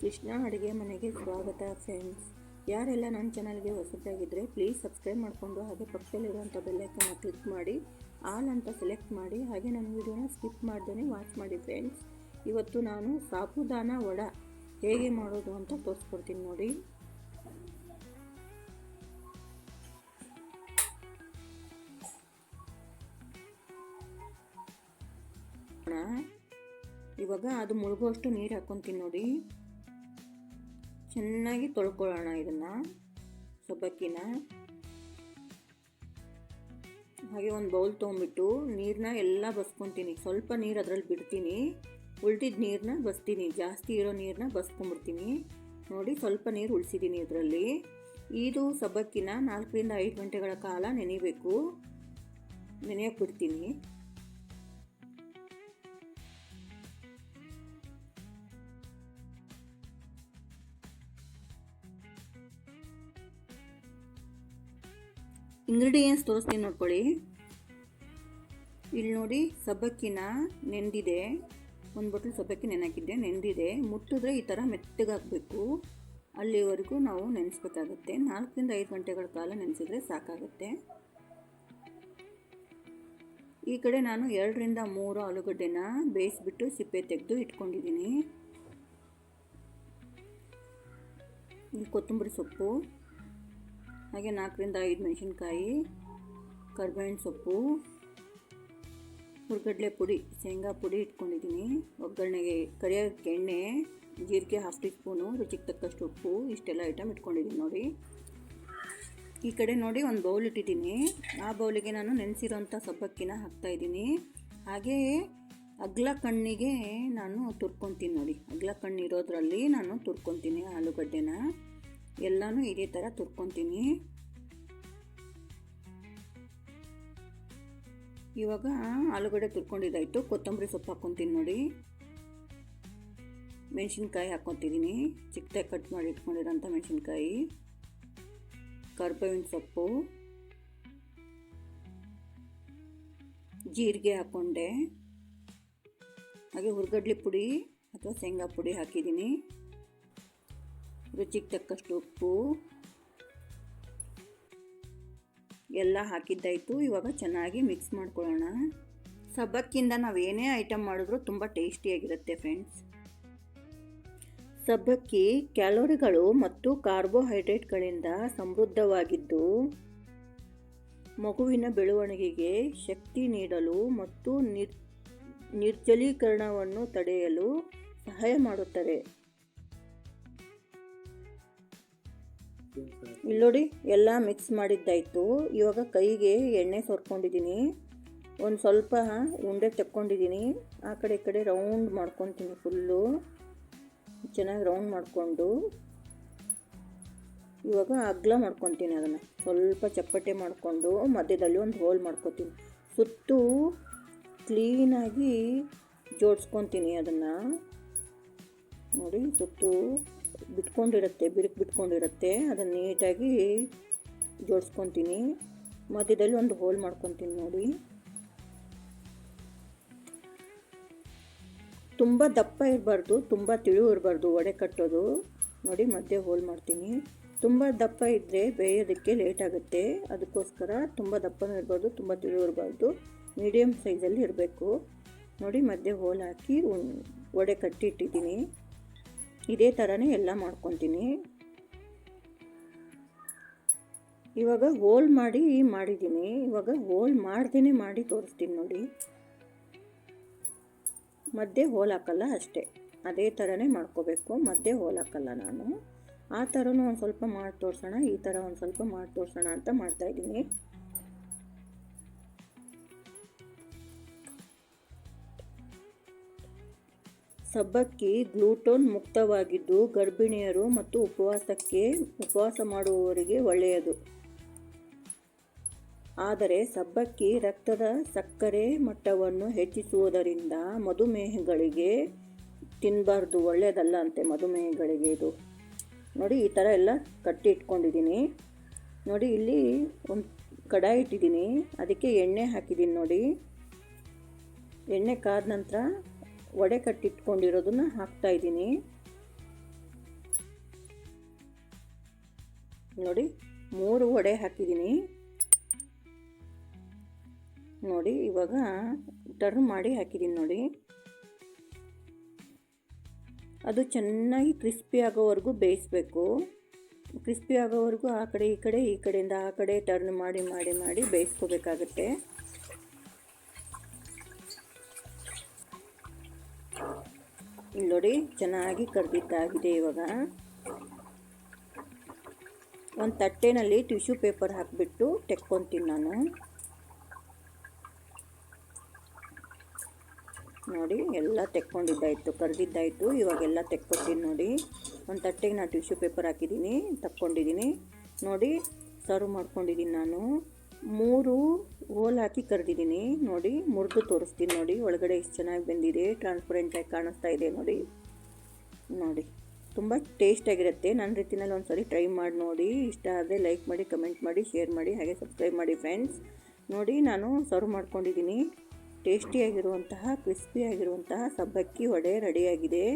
ಕೃಷ್ಣ ಅಡುಗೆ ಮನೆಗೆ ಸ್ವಾಗತ ಫ್ರೆಂಡ್ಸ್ ಯಾರೆಲ್ಲ ನನ್ನ ಚಾನಲ್ಗೆ ಹೊಸದಾಗಿದ್ದರೆ ಪ್ಲೀಸ್ ಸಬ್ಸ್ಕ್ರೈಬ್ ಮಾಡಿಕೊಂಡು ಹಾಗೆ ಪಕ್ಕದಲ್ಲಿರುವಂಥ ಬೆಲ್ಲೈಕನ್ನ ಕ್ಲಿಕ್ ಮಾಡಿ ಆಲ್ ಅಂತ ಸೆಲೆಕ್ಟ್ ಮಾಡಿ, ಹಾಗೆ ನನ್ನ ವೀಡಿಯೋನ ಸ್ಕಿಪ್ ಮಾಡ್ದೇ ವಾಚ್ ಮಾಡಿ ಫ್ರೆಂಡ್ಸ್ ಇವತ್ತು ನಾನು ಸಾಬುದಾನ ವಡ ಹೇಗೆ ಮಾಡೋದು ಅಂತ ತೋರಿಸ್ಕೊಡ್ತೀನಿ ನೋಡಿ. ಇವಾಗ ಅದು ಮುಳುಗುವಷ್ಟು ನೀರು ಹಾಕ್ಕೊತೀನಿ ನೋಡಿ. ಚೆನ್ನಾಗಿ ತೊಳ್ಕೊಳ್ಳೋಣ ಇದನ್ನು ಸಬ್ಬಕ್ಕಿನ ಹಾಗೆ ಒಂದು ಬೌಲ್ ತೊಗೊಂಬಿಟ್ಟು ನೀರನ್ನ ಎಲ್ಲ ಬಸ್ಕೊತೀನಿ. ಸ್ವಲ್ಪ ನೀರು ಅದರಲ್ಲಿ ಬಿಡ್ತೀನಿ. ಉಳ್ದಿದ್ದ ನೀರನ್ನ ಬಸ್ತೀನಿ. ಜಾಸ್ತಿ ಇರೋ ನೀರನ್ನ ಬಸ್ಕೊಂಬಿಡ್ತೀನಿ ನೋಡಿ, ಸ್ವಲ್ಪ ನೀರು ಉಳಿಸಿದ್ದೀನಿ ಇದರಲ್ಲಿ. ಇದು ಸಬ್ಬಕ್ಕಿನ ನಾಲ್ಕರಿಂದ ಐದು ಗಂಟೆಗಳ ಕಾಲ ನೆನಿಬೇಕು. ನೆನೆಯೋಕೆ ಬಿಡ್ತೀನಿ. ಇಂಗ್ರೀಡಿಯೆಂಟ್ಸ್ ತೋರಿಸ್ತೀನಿ ನೋಡ್ಕೊಳ್ಳಿ. ಇಲ್ಲಿ ನೋಡಿ ಸಬ್ಬಕ್ಕಿನ ನೆಂದಿದೆ. ಒಂದು ಬಟ್ಲು ಸಬ್ಬಕ್ಕಿ ನೆನಕಿದ್ದೆ ನೆಂದಿದೆ. ಮುಟ್ಟಿದ್ರೆ ಈ ಥರ ಮೆತ್ತಗಾಗಬೇಕು ಅಲ್ಲಿವರೆಗೂ ನಾವು ನೆನೆಸ್ಬೇಕಾಗುತ್ತೆ. ನಾಲ್ಕರಿಂದ ಐದು ಗಂಟೆಗಳ ಕಾಲ ನೆನೆಸಿದ್ರೆ ಸಾಕಾಗುತ್ತೆ. ಈ ಕಡೆ ನಾನು ಎರಡರಿಂದ ಮೂರು ಆಲೂಗಡ್ಡೆನ ಬೇಯಿಸ್ಬಿಟ್ಟು ಸಿಪ್ಪೆ ತೆಗೆದು ಇಟ್ಕೊಂಡಿದ್ದೀನಿ. ಕೊತ್ತಂಬರಿ ಸೊಪ್ಪು. ಹಾಗೆ ನಾಲ್ಕರಿಂದ ಐದು ಮೆಣಸಿನ್ಕಾಯಿ, ಕರ್ಬೇವಿನ ಸೊಪ್ಪು, ಹುರ್ಗಡ್ಲೆ ಪುಡಿ, ಶೇಂಗಾ ಪುಡಿ ಇಟ್ಕೊಂಡಿದ್ದೀನಿ. ಒಗ್ಗರಣೆಗೆ ಕರಿಯೋಕ್ಕೆ ಎಣ್ಣೆ, ಜೀರಿಗೆ ಹಾಫ್ ಟೀ ಸ್ಪೂನು ರುಚಿಗೆ ತಕ್ಕಷ್ಟು ಉಪ್ಪು, ಇಷ್ಟೆಲ್ಲ ಐಟಮ್ ಇಟ್ಕೊಂಡಿದ್ದೀನಿ ನೋಡಿ. ಈ ಕಡೆ ನೋಡಿ ಒಂದು ಬೌಲ್ ಇಟ್ಟಿದ್ದೀನಿ. ಆ ಬೌಲಿಗೆ ನಾನು ನೆನೆಸಿರೋಂಥ ಸಬ್ಬಕ್ಕಿನ ಹಾಕ್ತಾಯಿದ್ದೀನಿ ಹಾಗೆಯೇ ಅಗ್ಲ ಕಣ್ಣಿಗೆ ನಾನು ತುರ್ಕೊತೀನಿ ನೋಡಿ. ಅಗ್ಲ ಕಣ್ಣು ಇರೋದ್ರಲ್ಲಿ ನಾನು ತುರ್ಕೊತೀನಿ ಆಲೂಗಡ್ಡೆನ. ಎಲ್ಲನೂ ಇದೇ ಥರ ತುರ್ಕೊತೀನಿ. ಇವಾಗ ಆಲೂಗಡ್ಡೆ ತುರ್ಕೊಂಡಿದ್ದಾಯಿತು. ಕೊತ್ತಂಬರಿ ಸೊಪ್ಪು ಹಾಕ್ಕೊತೀನಿ ನೋಡಿ. ಮೆಣಸಿನ್ಕಾಯಿ ಹಾಕ್ಕೊತಿದ್ದೀನಿ ಚಿಕ್ಕದಾಗಿ ಕಟ್ ಮಾಡಿ ಇಟ್ಕೊಂಡಿರೋಂಥ ಮೆಣಸಿನ್ಕಾಯಿ. ಕರ್ಬೇವಿನ ಸೊಪ್ಪು. ಜೀರಿಗೆ ಹಾಕ್ಕೊಂಡೆ ಹಾಗೆ ಹುರ್ಗಡ್ಲೆ ಪುಡಿ ಅಥವಾ ಶೇಂಗಾ ಪುಡಿ ಹಾಕಿದ್ದೀನಿ ರುಚಿಗೆ ತಕ್ಕಷ್ಟು ಉಪ್ಪು. ಎಲ್ಲ ಹಾಕಿದ್ದಾಯಿತು. ಇವಾಗ ಚೆನ್ನಾಗಿ ಮಿಕ್ಸ್ ಮಾಡ್ಕೊಳ್ಳೋಣ. ಸಬ್ಬಕ್ಕಿಂದ ನಾವು ಏನೇ ಐಟಮ್ ಮಾಡಿದ್ರೂ ತುಂಬ ಟೇಸ್ಟಿಯಾಗಿರುತ್ತೆ ಫ್ರೆಂಡ್ಸ್ ಸಬ್ಬಕ್ಕಿ ಕ್ಯಾಲೋರಿಗಳು ಮತ್ತು ಕಾರ್ಬೋಹೈಡ್ರೇಟ್ಗಳಿಂದ ಸಮೃದ್ಧವಾಗಿದ್ದು, ಮಗುವಿನ ಬೆಳವಣಿಗೆಗೆ ಶಕ್ತಿ ನೀಡಲು ಮತ್ತು ನಿರ್ ನಿರ್ಜಲೀಕರಣವನ್ನು ತಡೆಯಲು ಸಹಾಯ ಮಾಡುತ್ತದೆ ಇಲ್ಲೋಡಿ, ಎಲ್ಲ ಮಿಕ್ಸ್ ಮಾಡಿದ್ದಾಯಿತು. ಇವಾಗ ಕೈಗೆ ಎಣ್ಣೆ ಸೋರ್ಕೊಂಡಿದ್ದೀನಿ ಒಂದು ಸ್ವಲ್ಪ ಉಂಡೆ ತಕ್ಕೊಂಡಿದ್ದೀನಿ ಆ ಕಡೆ ಈ ಕಡೆ ರೌಂಡ್ ಮಾಡ್ಕೊತೀನಿ ಫುಲ್ಲು ಚೆನ್ನಾಗಿ ರೌಂಡ್ ಮಾಡಿಕೊಂಡು. ಇವಾಗ ಅಗ್ಲ ಮಾಡ್ಕೊತೀನಿ ಅದನ್ನು. ಸ್ವಲ್ಪ ಚಪ್ಪಟೆ ಮಾಡಿಕೊಂಡು ಮಧ್ಯದಲ್ಲಿ ಒಂದು ಹೋಲ್ ಮಾಡ್ಕೊತೀನಿ. ಸುತ್ತು ಕ್ಲೀನಾಗಿ ಜೋಡಿಸ್ಕೊತೀನಿ ಅದನ್ನು. ನೋಡಿ ಸುತ್ತು ಬಿಟ್ಕೊಂಡಿರುತ್ತೆ, ಬಿರುಕು ಬಿಟ್ಕೊಂಡಿರುತ್ತೆ. ಅದನ್ನು ನೀಟಾಗಿ ಜೋಡಿಸ್ಕೊತೀನಿ. ಮಧ್ಯದಲ್ಲಿ ಒಂದು ಹೋಲ್ ಮಾಡ್ಕೊತೀನಿ ನೋಡಿ. ತುಂಬ ದಪ್ಪ ಇರಬಾರ್ದು, ತುಂಬ ತಿಳು ಇರಬಾರ್ದು ವಡೆ ಕಟ್ಟೋದು. ನೋಡಿ, ಮಧ್ಯೆ ಹೋಲ್ ಮಾಡ್ತೀನಿ. ತುಂಬ ದಪ್ಪ ಇದ್ದರೆ ಬೇಯೋದಕ್ಕೆ ಲೇಟ್ ಆಗುತ್ತೆ. ಅದಕ್ಕೋಸ್ಕರ ತುಂಬ ದಪ್ಪನೂ ಇರಬಾರ್ದು, ತುಂಬ ತಿಳು ಇರಬಾರ್ದು. ಮೀಡಿಯಮ್ ಸೈಜಲ್ಲಿ ಇರಬೇಕು. ನೋಡಿ, ಮಧ್ಯೆ ಹೋಲ್ ಹಾಕಿ ವಡೆ ಕಟ್ಟಿ ಇಟ್ಟಿದ್ದೀನಿ ಇದೇ ಥರನೇ ಎಲ್ಲ ಮಾಡ್ಕೊತೀನಿ. ಇವಾಗ ಹೋಲ್ ಮಾಡಿ ಮಾಡಿದ್ದೀನಿ. ಇವಾಗ ಹೋಲ್ ಮಾಡ್ದೇ ಮಾಡಿ ತೋರಿಸ್ತೀನಿ ನೋಡಿ. ಮಧ್ಯೆ ಹೋಲ್ ಹಾಕಲ್ಲ ಅಷ್ಟೇ. ಅದೇ ಥರನೇ ಮಾಡ್ಕೋಬೇಕು. ಮಧ್ಯೆ ಹೋಲ್ ಹಾಕಲ್ಲ ನಾನು. ಆ ಥರನೂ ಒಂದು ಸ್ವಲ್ಪ ಮಾಡಿ ತೋರಿಸೋಣ, ಈ ಥರ ಒಂದು ಸ್ವಲ್ಪ ಮಾಡಿ ತೋರಿಸೋಣ ಅಂತ ಮಾಡ್ತಾಯಿದ್ದೀನಿ ಸಬ್ಬಕ್ಕಿ ಗ್ಲೂಟೋನ್ ಮುಕ್ತವಾಗಿದ್ದು ಗರ್ಭಿಣಿಯರು ಮತ್ತು ಉಪವಾಸಕ್ಕೆ ಉಪವಾಸ ಮಾಡುವವರಿಗೆ ಒಳ್ಳೆಯದು. ಆದರೆ ಸಬ್ಬಕ್ಕಿ ರಕ್ತದ ಸಕ್ಕರೆ ಮಟ್ಟವನ್ನು ಹೆಚ್ಚಿಸುವುದರಿಂದ ಮಧುಮೇಹಗಳಿಗೆ ತಿನ್ನಬಾರ್ದು ಒಳ್ಳೆಯದಲ್ಲ ಅಂತೆ ಮಧುಮೇಹಗಳಿಗೆ ಇದು. ನೋಡಿ, ಈ ಥರ ಎಲ್ಲ ಕಟ್ಟಿ ಇಟ್ಕೊಂಡಿದ್ದೀನಿ ನೋಡಿ, ಇಲ್ಲಿ ಒಂದು ಕಡಾಯಿ ಇಟ್ಟಿದ್ದೀನಿ. ಅದಕ್ಕೆ ಎಣ್ಣೆ ಹಾಕಿದ್ದೀನಿ ನೋಡಿ. ಎಣ್ಣೆ ಕಾದ ನಂತರ ವಡೆ ಕಟ್ಟಿಟ್ಕೊಂಡಿರೋದನ್ನ ಹಾಕ್ತಾ ಇದ್ದೀನಿ. ನೋಡಿ, ಮೂರು ವಡೆ ಹಾಕಿದ್ದೀನಿ. ನೋಡಿ, ಇವಾಗ ಟರ್ನ್ ಮಾಡಿ ಹಾಕಿದ್ದೀನಿ ನೋಡಿ. ಅದು ಚೆನ್ನಾಗಿ ಕ್ರಿಸ್ಪಿ ಆಗೋವರೆಗೂ ಬೇಯಿಸ್ಬೇಕು. ಕ್ರಿಸ್ಪಿ ಆಗೋವರೆಗೂ ಆ ಕಡೆ ಈ ಕಡೆ ಈ ಕಡೆಯಿಂದ ಆ ಕಡೆ ಟರ್ನ್ ಮಾಡಿ ಮಾಡಿ ಮಾಡಿ ಬೇಯಿಸ್ಕೋಬೇಕಾಗತ್ತೆ. ಇಲ್ಲಿ ನೋಡಿ, ಚೆನ್ನಾಗಿ ಕರ್ದಿದ್ದಾಗಿದೆ ಇವಾಗ. ಒಂದು ತಟ್ಟೆನಲ್ಲಿ ಟಿಶ್ಯೂ ಪೇಪರ್ ಹಾಕಿಬಿಟ್ಟು ತೆಕ್ಕೊತೀನಿ ನಾನು. ನೋಡಿ, ಎಲ್ಲ ತೆಕ್ಕೊಂಡಿದ್ದಾಯಿತು, ಕರೆದಿದ್ದಾಯಿತು, ಇವಾಗೆಲ್ಲ ತೆಕ್ಕೊತೀನಿ ನೋಡಿ. ಒಂದು ತಟ್ಟೆಗೆ ನಾನು ಟಿಶ್ಯೂ ಪೇಪರ್ ಹಾಕಿದ್ದೀನಿ, ತಕ್ಕೊಂಡಿದ್ದೀನಿ. ನೋಡಿ, ಸರ್ವ್ ಮಾಡ್ಕೊಂಡಿದ್ದೀನಿ ನಾನು. ಮೂರು ಹೋಲ್ ಹಾಕಿ ಕರೆದಿದ್ದೀನಿ. ನೋಡಿ, ಮುರಿದು ತೋರಿಸ್ತೀನಿ ನೋಡಿ. ಒಳಗಡೆ ಎಷ್ಟು ಚೆನ್ನಾಗಿ ಬಂದಿದೆ ಟ್ರಾನ್ಸ್ಪರೆಂಟಾಗಿ ಕಾಣಿಸ್ತಾ ಇದೆ ನೋಡಿ. ನೋಡಿ, ತುಂಬ ಟೇಸ್ಟಾಗಿರುತ್ತೆ ನನ್ನ ರೀತಿನಲ್ಲಿ ಒಂದು ಸರಿ ಟ್ರೈ ಮಾಡಿ ನೋಡಿ. ಇಷ್ಟ ಆದರೆ ಲೈಕ್ ಮಾಡಿ ಕಮೆಂಟ್ ಮಾಡಿ ಶೇರ್ ಮಾಡಿ, ಹಾಗೆ ಸಬ್ಸ್ಕ್ರೈಬ್ ಮಾಡಿ ಫ್ರೆಂಡ್ಸ್ ನೋಡಿ, ನಾನು ಸರ್ವ್ ಮಾಡ್ಕೊಂಡಿದ್ದೀನಿ. ಟೇಸ್ಟಿಯಾಗಿರುವಂತಹ ಕ್ರಿಸ್ಪಿಯಾಗಿರುವಂತಹ ಸಬ್ಬಕ್ಕಿ ವಡೆ ರೆಡಿಯಾಗಿದೆ